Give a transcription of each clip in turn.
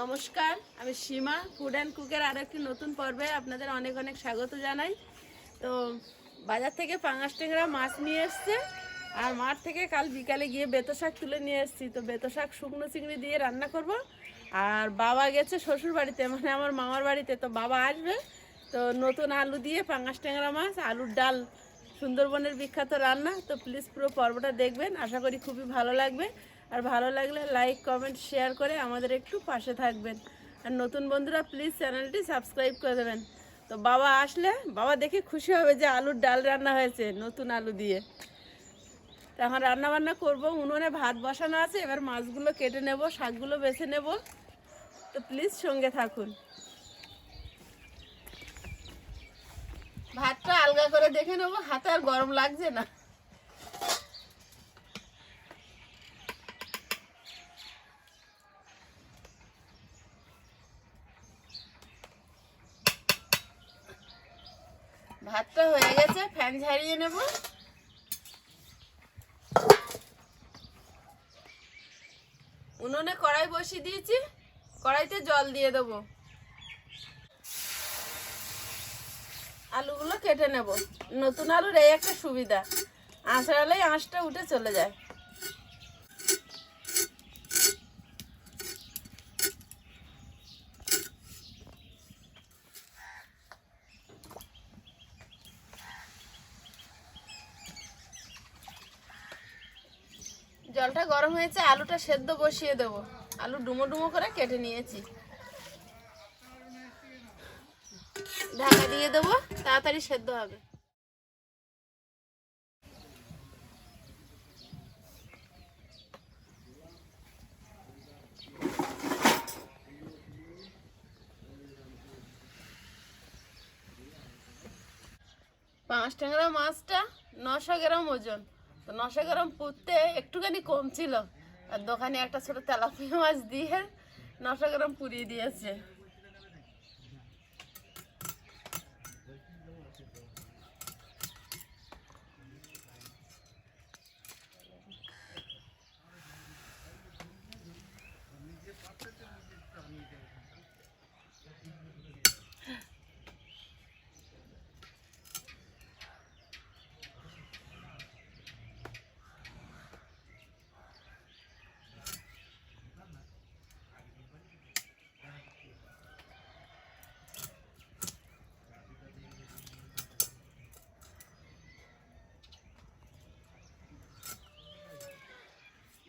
নমস্কার, আমি সীমা food and কুকের আরও একটি নতুন পর্বে আপনাদের অনেক অনেক স্বাগত জানাই। তো বাজার থেকে পাঙাশ টেংরা মাছ নিয়ে এসছে, আর মাঠ থেকে কাল বিকালে গিয়ে বেতো শাক তুলে নিয়ে এসেছি। তো বেতো শাক শুকনো চিংড়ি দিয়ে রান্না করব। আর বাবা গেছে শ্বশুর বাড়িতে মানে আমার মামার বাড়িতে। তো বাবা আসবে, তো নতুন আলু দিয়ে পাঙাশ ট্যাংরা মাছ, আলুর ডাল, সুন্দরবনের বিখ্যাত রান্না। তো প্লিজ পুরো পর্বটা দেখবেন, আশা করি খুবই ভালো লাগবে। আর ভালো লাগলে লাইক কমেন্ট শেয়ার করে আমাদের একটু পাশে থাকবেন। আর নতুন বন্ধুরা প্লিজ চ্যানেলটি সাবস্ক্রাইব করে দেবেন। তো বাবা আসলে, বাবা দেখে খুশি হবে যে আলুর ডাল রান্না হয়েছে, নতুন আলু দিয়ে। এখন রান্না বান্না করব। উনুনে ভাত বসানো আছে, এবার মাছগুলো কেটে নেব, শাকগুলো বেছে নেব। তো প্লিজ সঙ্গে থাকুন। ভাতটা আলগা করে দেখে নেব, হাতে আর গরম লাগছে না। ভাতটা হয়ে গেছে, ফ্যান ঝাড়িয়ে নেব। উনুনে কড়াই বসিয়ে দিয়েছি, কড়াইতে জল দিয়ে দেবো। আলুগুলো কেটে নেব। নতুন আলুর এই একটা সুবিধা, আঁচড়ালেই আঁশটা উঠে চলে যায় জলটা গরম হয়েছে, আলুটা সেদ্ধ বসিয়ে দেব। আলু ডুমো ডুমো করে কেটে নিয়েছি। ঢাকা দিয়ে দেবো, তাড়াতাড়ি সেদ্ধ হবে। পাঁচ ট্যাংরা মাছটা নশো গ্রাম ওজন। তো নশা গরম পুড়তে একটুখানি কম ছিল। আর দোকানে একটা ছোট তেলাপিয়া মাছ দিয়ে নশা গরম পুড়িয়ে দিয়েছে।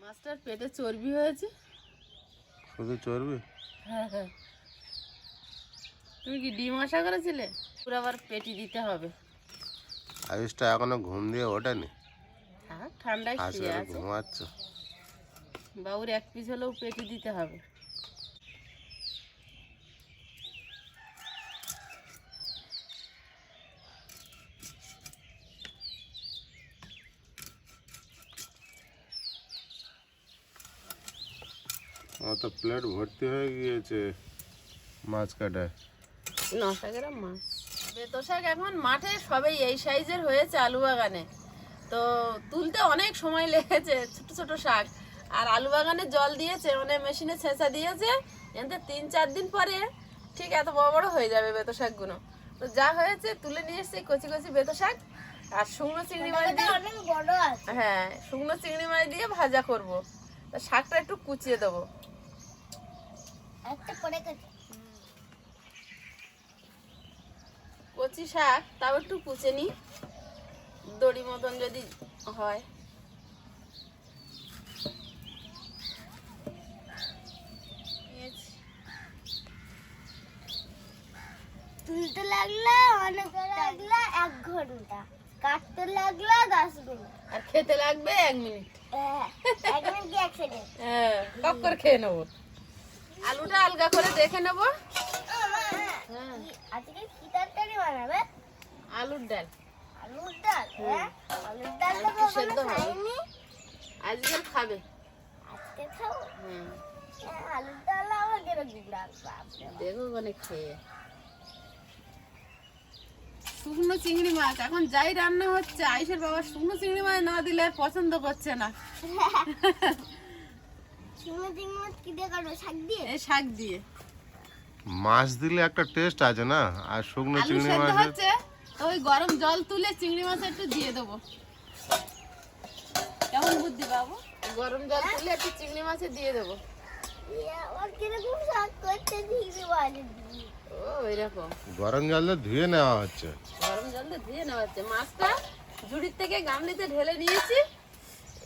মাছটার পেটে চর্বি হয়েছে। শুধু চর্বি? হ্যাঁ হ্যাঁ। তুমি কি ডিম আশা করেছিলে? পুরো আবার পেটি দিতে হবে। আয়ুষটা এখনও ঘুম দিয়ে ওঠেনি। হ্যাঁ ঠান্ডায় শুয়ে আছে। ঘুমাচ্ছ। বাবুর এক পিস হলেও পেটি দিতে হবে। আমার তো প্লেট ভর্তি হয়ে গিয়েছে মাছ কাটায়। নশো গ্রাম মাছ। বেতো শাক এখন মাঠে সবাই এই সাইজের হয়েছে আলু বাগানে। তো তুলতে অনেক সময় লেগেছে ছোট ছোট শাক। আর আলু বাগানে জল দিয়েছে মানে মেশিনে ছেঁচা দিয়েছে এতে তিন চার দিন পরে ঠিক এত বড় বড় হয়ে যাবে বেতো শাকগুলো। তো যা হয়েছে তুলে নিয়ে এসেছি কচি কচি বেতো শাক। আর শুকনো চিংড়ি মাছ দিয়ে হ্যাঁ শুকনো চিংড়ি মাছ দিয়ে ভাজা করব। তা শাকটা একটু কুচিয়ে দেবো। কচি শাক তাও একটু কুচে নি। দড়ি মতন যদি হয়। তুলতে লাগল অনেক লাগল এক ঘণ্টা। কাটতে লাগল দশ মিনিট। আর খেতে লাগবে এক মিনিট। হ্যাঁ, এক মিনিট কি এক সেকেন্ড হ্যাঁ করে খেয়ে নেব। আলুটা আলগা করে দেখে নেব। হ্যাঁ। আজকে কি তরকারি বানাবে? আলুর ডাল। আলুর ডাল হ্যাঁ? আলুর ডাল তো সেদ্ধ। খাবে। আজকে খাব? হ্যাঁ, আলুর ডাল দেখো ওখানে খেয়ে। শুকনো চিংড়ি মাছ এখন যাই রান্না হচ্ছে আইসের বাবা শুকনো চিংড়ি মাছ না দিলে আর পছন্দ করছে না শুকনো চিংড়ি মাছ কি দিয়ে কাটবো শাক দিয়ে? শাক দিয়ে। মাছ দিলে একটা টেস্ট আছে না? আর শুকনো চিংড়ি মাছের হচ্ছে তো ওই গরম জল তুলে চিংড়ি মাছ একটু দিয়ে দেবো। কেমন বুদ্ধি বাবু? গরম জল তুলে একটু চিংড়ি মাছে দিয়ে দেবো। এরকম গরম জলে ধুয়ে নেওয়া হচ্ছে। গরম জল দিয়ে ধুয়ে নেওয়া হচ্ছে। মাছটা ঝুড়ির থেকে গামলিতে ঢেলে নিয়েছি।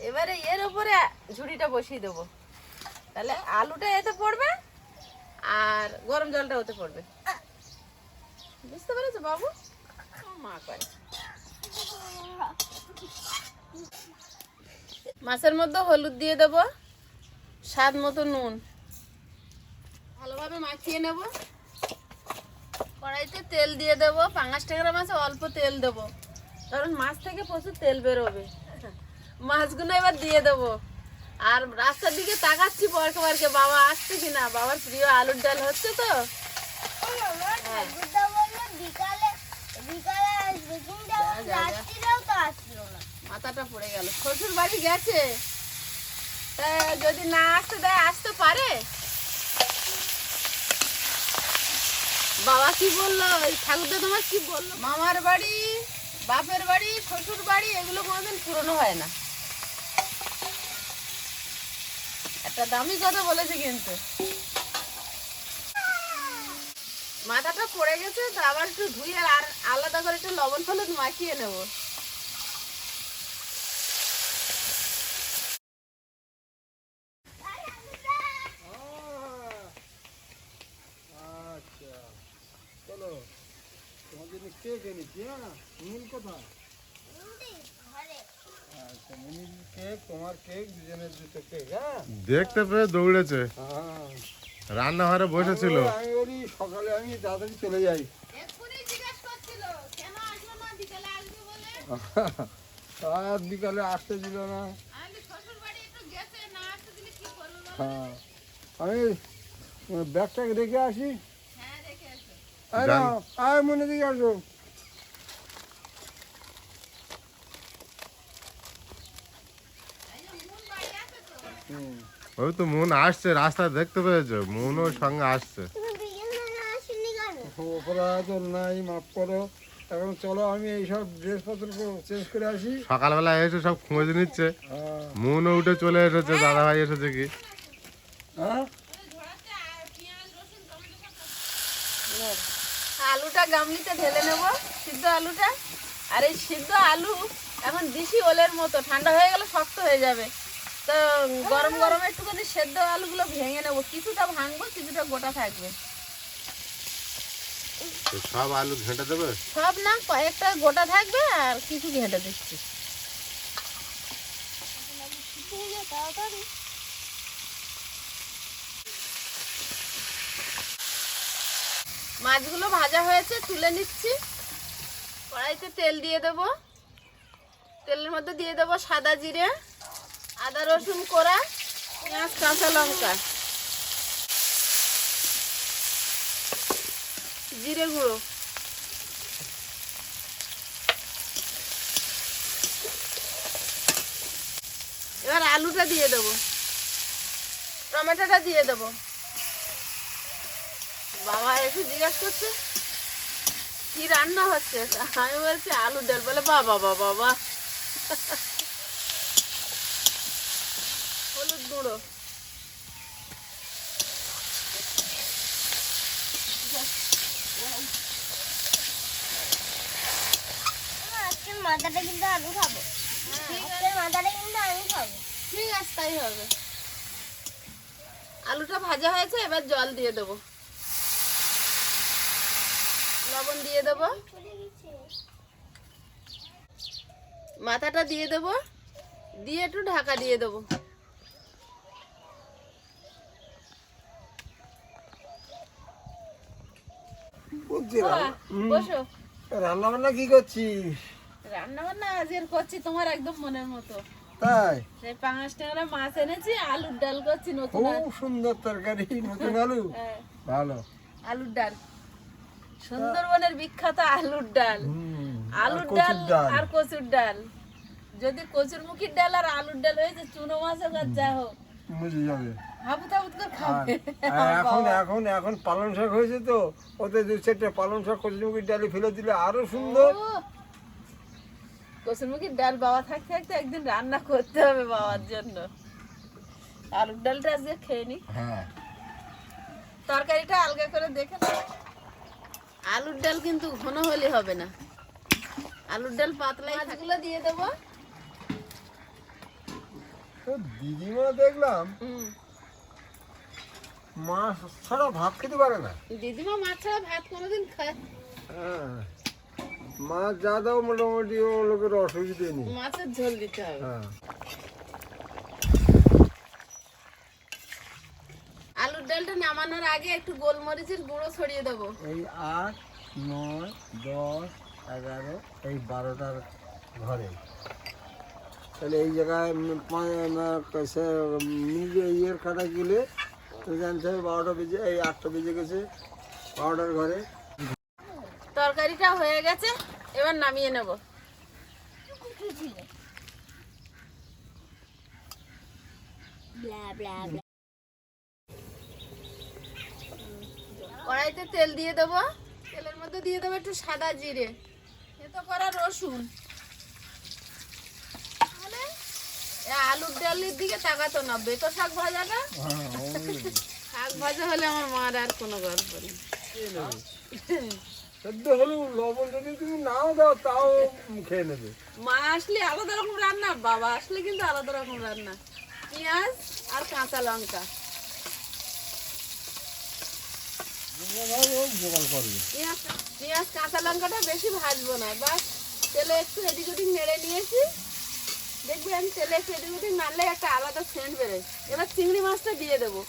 এবারে এর উপরে ঝুড়িটা বসিয়ে দেবো। তাহলে আলুটা এতে পড়বে আর গরম জলটা ওতে পড়বে। বুঝতে পেরেছ বাবু? মা করে। মাছের মধ্যে হলুদ দিয়ে দেবো, স্বাদ মতো নুন। ভালোভাবে মাখিয়ে নেব। কড়াইতে তেল দিয়ে দেবো, পাঙাশ ট্যাংরা মাছে অল্প তেল দেবো। কারণ মাছ থেকে প্রচুর তেল বেরোবে। মাছগুলো এবার দিয়ে দেবো। আর রাস্তার দিকে তাকাচ্ছি পরকে পরকে বাবা আসছে কিনা? বাবার প্রিয় আলুর ডাল হচ্ছে তো। হ্যাঁ। মাথাটা পড়ে গেল। শ্বশুর বাড়ি গেছে। যদি না আসতে দেয়, আসতে পারে? বাবা কি বলল? ঠাকুরদা তোমার কি বলল? মামার বাড়ি, বাপের বাড়ি, শ্বশুর বাড়ি, এগুলো কোনোদিন পুরনো হয় না। একটা দামি কথা বলেছে কিন্তু। মাথাটা পড়ে গেছে, তো আবার একটু ধুয়ে আর আলাদা করে একটু লবণ হলুদ মাখিয়ে নেব। দেখতে পেয়ে দৌড়েছে। রান্নাঘরে বসেছিল। আমি বলি সকালে আমি তাড়াতাড়ি চলে যাই। এক্ষুনি জিজ্ঞেস করছিল কেন আসলো না? বিকালে আর বিকালে আসতে দিল না। আমি শ্বশুর বাড়ি একটু গেছে না আসতে দিলে কি করব বলো? হ্যাঁ। আমি ব্যাগটাকে রেখে আসি। হ্যাঁ আয় মনে দিকে আসো। ওই তো মন আসছে রাস্তা দেখতে পেয়েছ মনও সঙ্গে আসছে। অপরাধ নাই মাফ করো। এখন চলো আমি এইসব ড্রেসপত্র চেঞ্জ করে আসি। সকালবেলা এসে সব খোঁজ নিচ্ছে। হ্যাঁ। মনও উঠে চলে এসেছে দাদা ভাই এসেছে কি? হ্যাঁ? আলুটা গামলিতে ঢেলে নেব সিদ্ধ আলুটা। আর এই সিদ্ধ আলু এখন দিশি ওলের মতো ঠান্ডা হয়ে গেলে শক্ত হয়ে যাবে। তো গরম গরম একটুখানি সেদ্ধ আলুগুলো ভেঙে নেব। কিছুটা ভাঙবো কিছুটা গোটা থাকবে। সব আলু ঘেঁটে দেবে? সব না কয়েকটা গোটা থাকবে আর কিছু ঘেঁটে দিচ্ছি। মাছগুলো ভাজা হয়েছে তুলে নিচ্ছি। কড়াইতে তেল দিয়ে দেব। তেলের মধ্যে দিয়ে দেব সাদা জিরে। আদা রসুন কোড়া, পেঁয়াজ, কাঁচা লঙ্কা, জিরে গুঁড়ো। এবার আলুটা দিয়ে দেবো, টমেটোটা দিয়ে দেবো। বাবা এসে জিজ্ঞাসা করছে, কি রান্না হচ্ছে? আমি বলছি আলু ডাল। বলে, বাবা বাবা বাবা হলুদ গুঁড়ো। মাথাটা কিন্তু আমি খাব। মাথাটা কিন্তু আমি খাব। ঠিক আছে তাই হবে। আলুটা ভাজা হয়েছে এবার জল দিয়ে দেবো। লবণ দিয়ে দেবো। মাথাটা দিয়ে দেবো। দিয়ে একটু ঢাকা দিয়ে দেবো। রান্না বান্না কি করছিস? রান্না বান্না আজকের করছি তোমার একদম মনের মতো। তাই? সেই পাঁচ টাকা মাছ এনেছি আলুর ডাল করছি নতুন খুব সুন্দর তরকারি নতুন আলু? হ্যাঁ, ভালো। আলুর ডাল। সুন্দরবনের বিখ্যাত আলুর ডাল। আলুর ডাল ডাল। আর কচুর ডাল। যদি কচুর মুখির ডাল আর আলুর ডাল হয়েছে চুনো মাছ হোক আর যা হোক। বুঝে যাবে। খাবে। আর এখন এখন এখন পালং শাক হয়েছে তো ওতে দু চারটে পালং শাক কচুরমুখির ডালে ফেলে দিলে আরও সুন্দর। ডাল বাবা থাকতে থাকতে একদিন রান্না করতে হবে বাবার জন্য। আলুর ডালটা আজকে খেয়ে নি। হ্যাঁ। তরকারিটা আলগা করে দেখে নাও। আলুর ডাল কিন্তু ঘন হলে হবে না। আলুর ডাল পাতলা মাছগুলো দিয়ে দেবো। দিদিমা দেখলাম। হুম। মাছ ছাড়া ভাত খেতে পারে না। দিদিমা মাছ ছাড়া ভাত কোনোদিন খায় হ্যাঁ। মাছ যা দাও মোটামুটি ও লোকের অসুবিধে নেই। মাছের ঝোল দিতে হবে। হ্যাঁ। আলুর ডালটা নামানোর আগে একটু গোলমরিচের গুঁড়ো ছড়িয়ে দেবো। এই আট নয় দশ এগারো এই বারোটার ঘরে। তাহলে এই জায়গায় ইয়ের কাটা গেলে তো জানতে হবে বারোটা বেজে, এই আটটা বেজে গেছে, বারোটার ঘরে। তরকারিটা হয়ে গেছে, এবার নামিয়ে নেব। কড়াইতে তেল দিয়ে দেবো, তেলের মধ্যে দিয়ে দেবো একটু সাদা জিরে। এতো করা রসুন তাহলে এ আলুর ডালের দিকে তাকাতো না বেতো শাক ভাজাটা শাক ভাজা হলে আমার মার আর কোনো গল্প নেই। লবণ যদি তুমি নাও দাও তাও খেয়ে নেবে। মা আসলে আলাদা রকম রান্না বাবা আসলে কিন্তু আলাদা রকম রান্না। পেঁয়াজ আর কাঁচা লঙ্কা। পেঁয়াজ পেঁয়াজ কাঁচা লঙ্কাটা বেশি ভাজবো না বাস তেলে একটু এদিক ওদিক নেড়ে নিয়েছি। দেখবি আমি তেলে এদিক ওদিক নাড়লে একটা আলাদা সেন্ট বেরোয়। এবার চিংড়ি মাছটা দিয়ে দেবো।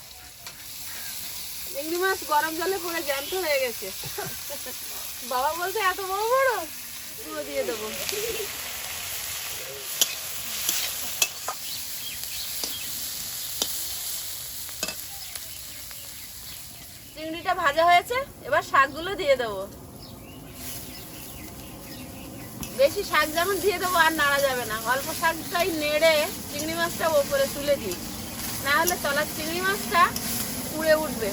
চিংড়ি মাছ গরম জলে পড়ে জ্যান্ত হয়ে গেছে। বাবা বলতে এত বড় বড়? পুরো দিয়ে দেবো। চিংড়িটা ভাজা হয়েছে, এবার শাকগুলো দিয়ে দেবো। বেশি শাক যেমন দিয়ে দেবো আর নাড়া যাবে না। অল্প শাকটাই নেড়ে চিংড়ি মাছটা ওপরে তুলে দিই। না হলে তলার চিংড়ি মাছটা উড়ে উঠবে।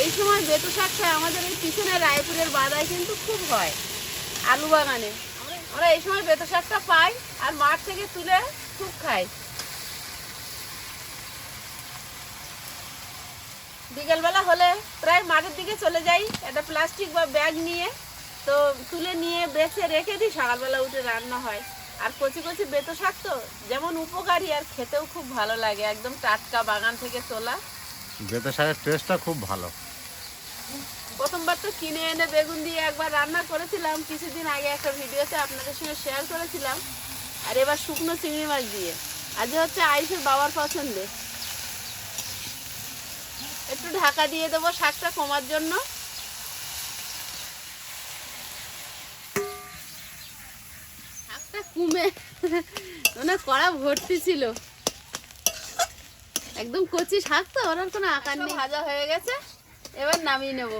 এই সময় বেতু শাকটা আমাদের এই পিছনে রায়পুরের বাদায় কিন্তু খুব হয়, আলু বাগানে। আমরা এই সময় বেতো শাকটা পাই আর মাঠ থেকে তুলে খুব খাই। বিকেলবেলা হলে প্রায় মাঠের দিকে চলে যাই একটা প্লাস্টিক বা ব্যাগ নিয়ে। তো তুলে নিয়ে বেছে রেখে দিই সকালবেলা উঠে রান্না হয়। আর কচি কচি বেতো শাক তো যেমন উপকারী আর খেতেও খুব ভালো লাগে একদম টাটকা বাগান থেকে তোলা। বেতে শাকের টেস্টটা খুব ভালো। প্রথমবার তো কিনে এনে বেগুন দিয়ে একবার রান্না করেছিলাম কিছুদিন আগে একটা ভিডিওতে আপনাদের সঙ্গে শেয়ার করেছিলাম। আর এবার শুকনো চিংড়ি মাছ দিয়ে। আজ হচ্ছে আইসের বাবার পছন্দে একটু ঢাকা দিয়ে দেবো শাকটা কমার জন্য। শাকটা কুমে মানে কড়া ভর্তি ছিল। একদম কচি শাক তো ওনার কোনো আকার নেই। ভাজা হয়ে গেছে এবার নামিয়ে নেব।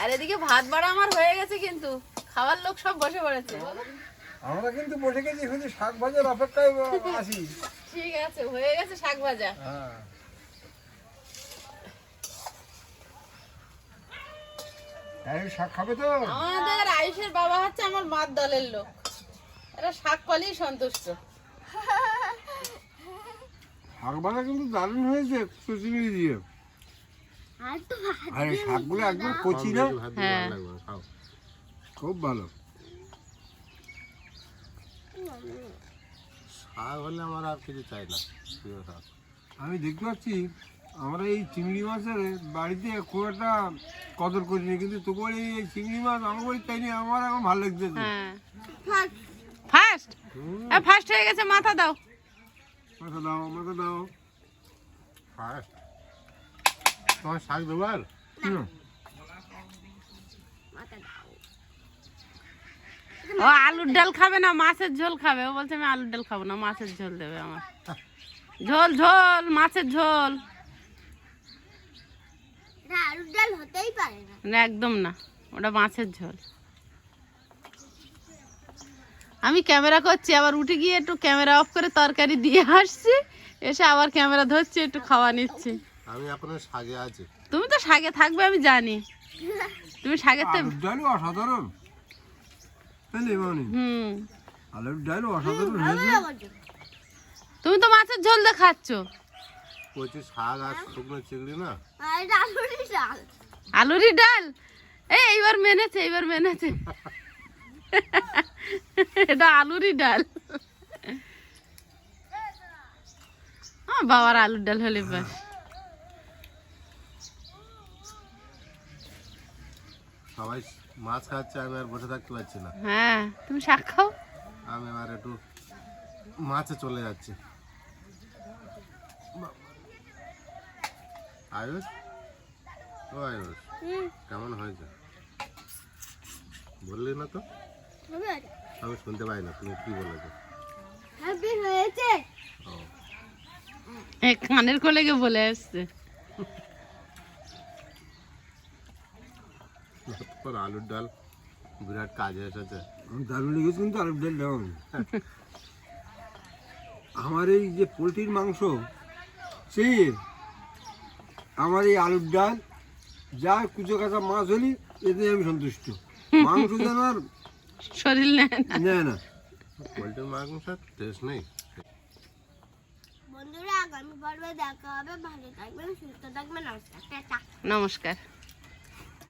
আর এদিকে ভাত বাড়া আমার হয়ে গেছে কিন্তু খাবার লোক সব বসে পড়েছে। আমরা কিন্তু বসে গেছি শুধু শাক ভাজার অপেক্ষায় আসি ঠিক আছে হয়ে গেছে শাক ভাজা। হ্যাঁ। এই শাক খাবে তো? আমাদের আয়ুষের বাবা হচ্ছে আমার মার দলের লোক। এরা শাক পালেই সন্তুষ্ট। শাক ভাজা কিন্তু দারুণ হয়েছে চুচুড়ি দিয়ে। আর এই শাকগুলো একদম কচি না? খুব ভালো। শাক হলে আমার আর কিছু চাই না শাক। আমি দেখতে পাচ্ছি আমরা এই চিংড়ি মাছের বাড়িতে খুব একটা কদর করিনি কিন্তু তবুও এই এই চিংড়ি মাছ আমার বাড়ি তাই নিয়ে আমার এখন ভালো লাগছে। হ্যাঁ। ফার্স্ট ফার্স্ট হয়ে গেছে মাথা দাও। মাথা দাও মাথা দাও। ফার্স্ট তোমার শাক দেবো আর ও আলুর ডাল খাবে না মাছের ঝোল খাবে। ও বলছে আমি আলুর ডাল খাব না মাছের ঝোল দেবে আমার। ঝোল ঝোল মাছের ঝোল। এটা আলুর ডাল হতেই পারে না। না, একদম না। ওটা মাছের ঝোল। আমি ক্যামেরা করছি আবার উঠে গিয়ে একটু ক্যামেরা অফ করে তরকারি দিয়ে আসছি। এসে আবার ক্যামেরা ধরছি একটু খাওয়া নিচ্ছি। আমি আপনার সাগে আছি। তুমি তো শাকে থাকবে আমি জানি। তুমি তো আলুর অসাধারণ। তাই মামনি হুম। আলুর ডালও অসাধারণ হয়েছে। তুমি তো মাছের ঝোল দিয়ে খাচ্ছ কচি শাক আর শুকনো চিংড়ি না? আলুরই ডাল আলুরি ডাল? এই এইবার মেনেছে এইবার মেনেছে। এটা আলুরি ডাল। বাবার আলুর ডাল হলে বাস। সবাই মাছ খাচ্ছে আমি আর বসে থাকতে পারছি না। হ্যাঁ তুমি শাক খাও? আমি আর একটু মাছে চলে যাচ্ছি। আয়ুষ? ও আয়ুষ কেমন হয়েছে? বললি না তো? আমি শুনতে পাই না তুমি কি বলেছ? হ্যাপি হয়েছে। কানের কোলে গিয়ে বলে আসছে। আলুর ডাল বিরাট কাজে এসেছে। আমি দারুণ লেগেছে কিন্তু আলুর ডাল ডাউন আমার এই যে পোলট্রির মাংস সেই আমার এই আলুর ডাল যা কুচো কাঁচা মাছ হলি এতে আমি সন্তুষ্ট। মাংস যেন আর শরীর নেয় না। না। পোলট্রির মাংস টেস্ট নেই। বন্ধুরা আগামী পর্বে দেখা হবে। ভালো থাকবেন সুস্থ থাকবেন নমস্কার। নমস্কার।